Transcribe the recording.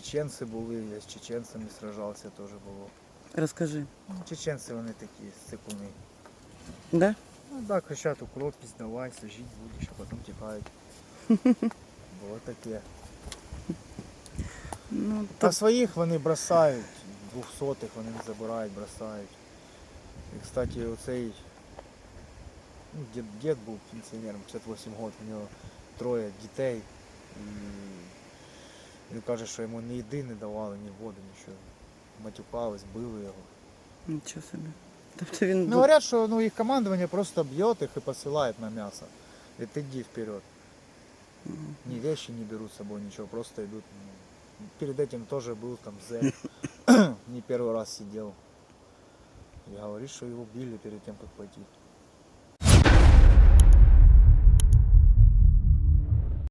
чеченці були, я з чеченцями сражався теж було. Розкажи. Ну, Чеченці вони такі сикуни. Да? Ну так, кричать укроп, піздавайся, жити будеш, а потім тікають. Було таке. Ну, Та то... своїх вони бросають, двохсотих вони не забирають, бросають. І, кстати, оцей ну, дід, дід був пенсіонером, 58 років, у нього троє дітей. І він каже, що йому ні їди не давали, ні води, нічого. Матюкались, били його. Нічого собі. Тобто він Ну, був- говорят, что ну, их командование просто бьет их и посылает на мясо. Говорит, иди вперед. Мгм. Ни вещи не берут с собой, ничего, просто идут. ну, Перед этим тоже был там Зе. Не первый раз сидел. И говорит, что его били перед тем, как пойти